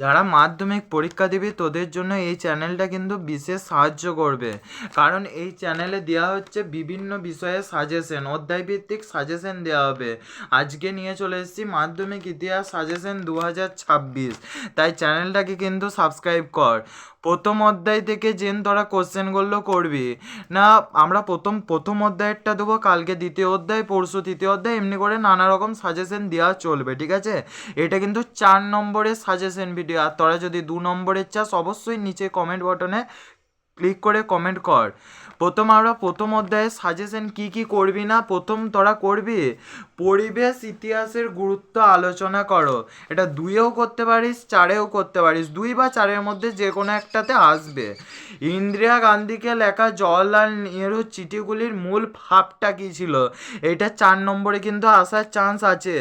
যারা মাধ্যমিক পরীক্ষা দিবি, তোদের জন্য এই চ্যানেলটা কিন্তু বিশেষ সাহায্য করবে। কারণ এই চ্যানেলে দেওয়া হচ্ছে বিভিন্ন বিষয়ে সাজেশন অধ্যায়ভিত্তিক সাজেশন দেওয়া হবে। আজকে নিয়ে চলে এসেছি মাধ্যমিক ইতিহাস সাজেশন দু হাজার ছাব্বিশ। তাই চ্যানেলটাকে কিন্তু সাবস্ক্রাইব কর। প্রথম অধ্যায় থেকে জেন তোরা কোশ্চেনগুলো করবি। না, আমরা প্রথম প্রথম অধ্যায়েরটা দেবো, কালকে দ্বিতীয় অধ্যায়, পরশু তৃতীয় অধ্যায়, এমনি করে নানা রকম সাজেশন দেওয়া চলবে, ঠিক আছে? এটা কিন্তু চার নম্বরের সাজেশন ভিডিও আর তোরা যদি দু নম্বরের চাস, অবশ্যই নিচে কমেন্ট বটনে ক্লিক করে কমেন্ট কর। প্রথম আমরা প্রথম অধ্যায়ে সাজেশন কি কি করবি না, প্রথম তোরা করবি? পরিবেশ, ইতিহাসের গুরুত্ব আলোচনা করো। এটা দুইয়েও করতে পারিস, চারেও করতে পারিস। দুই বা চারের মধ্যে যে কোনো একটাতে আসবে। ইন্দিরা গান্ধীকে লেখা জওয়াহরলাল নেহরু চিঠিগুলির মূল ভাবটা কী ছিল? এটা চার নম্বরে কিন্তু আসার চান্স আছে।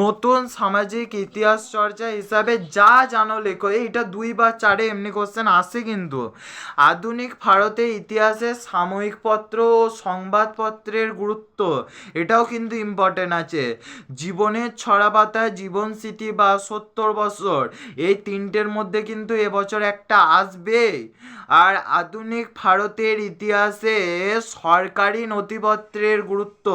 নতুন সামাজিক ইতিহাস চর্চা হিসাবে যা জানো লেখো, এইটা দুই বা চারে এমনি কোশ্চেন আসে কিন্তু। আধুনিক ভারতে ইতিহাসে সাময়িক পত্র ও সংবাদপত্রের গুরুত্ব, এটাও কিন্তু ইম্পর্টেন্ট আছে। জীবনের ছড়া পাতা জীবন স্মৃতি বা সত্তর বছর, এই তিনটের মধ্যে কিন্তু এবছর একটা আসবেই আর আধুনিক ভারতের ইতিহাসে সরকারি নথিপত্রের গুরুত্ব,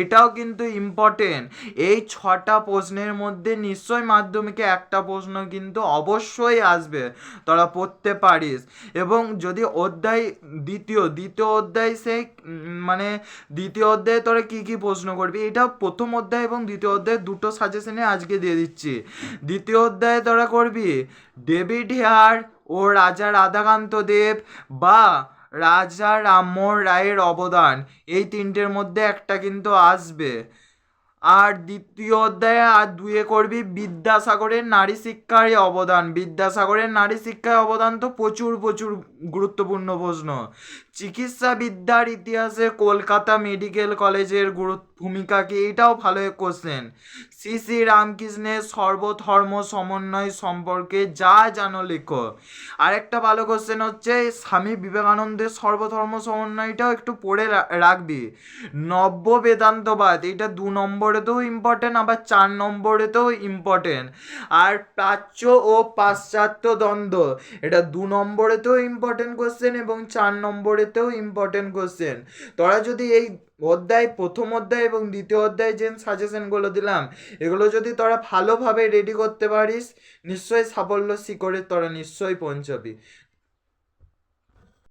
এটাও কিন্তু ইম্পর্টেন্ট এই ছটা প্রশ্নের মধ্যে নিশ্চয় মাধ্যমিকে একটা প্রশ্ন কিন্তু অবশ্যই আসবে, তোরা পড়তে পারিস। এবং যদি অধ্যায় দ্বিতীয় দ্বিতীয় অধ্যায় সে মানে দ্বিতীয় অধ্যায়ে তোরা কী কী প্রশ্ন করবি, এটা প্রথম অধ্যায় এবং দ্বিতীয় অধ্যায় দুটো সাজেশনে আজকে দিয়ে দিচ্ছি। দ্বিতীয় অধ্যায়ে তোরা করবি, ডেভিড হেয়ার ও রাজা রাধাকান্ত দেব বা রাজা রামমোহন রায়ের অবদান, এই তিনটের মধ্যে একটা কিন্তু আসবে। আর দ্বিতীয় অধ্যায়ে আর দুয়ে করবি বিদ্যাসাগরের নারী শিক্ষার অবদান। বিদ্যাসাগরের নারী শিক্ষায় অবদান তো প্রচুর প্রচুর গুরুত্বপূর্ণ প্রশ্ন। চিকিৎসা বিদ্যার ইতিহাসে কলকাতা মেডিকেল কলেজের গুরুত্ব, ভূমিকা কি এটাও ভালো কোশ্চেন শ্রী শ্রী রামকৃষ্ণের সর্বধর্ম সমন্বয় সম্পর্কে যা জানো লেখো। আরেকটা ভালো কোশ্চেন হচ্ছে, স্বামী বিবেকানন্দের সর্বধর্ম সমন্বয়টাও একটু পড়ে রাখবি। নব্য বেদান্তবাদ, এটা দু নম্বরেতেও ইম্পর্টেন্ট আবার চার নম্বরেতেও ইম্পর্টেন্ট আর প্রাচ্য ও পাশ্চাত্য দ্বন্দ্ব, এটা দু নম্বরেতেও ইম্পর্টেন্ট কোশ্চেন এবং চার নম্বরেতেও ইম্পর্টেন্ট কোশ্চেন তোরা যদি এই অধ্যায়, প্রথম অধ্যায় এবং দ্বিতীয় অধ্যায় যে সাজেশনগুলো দিলাম, এগুলো যদি তোরা ভালোভাবে রেডি করতে পারিস, নিশ্চয়ই সাফল্য শিখরে তোরা নিশ্চয়ই পৌঁছাবি।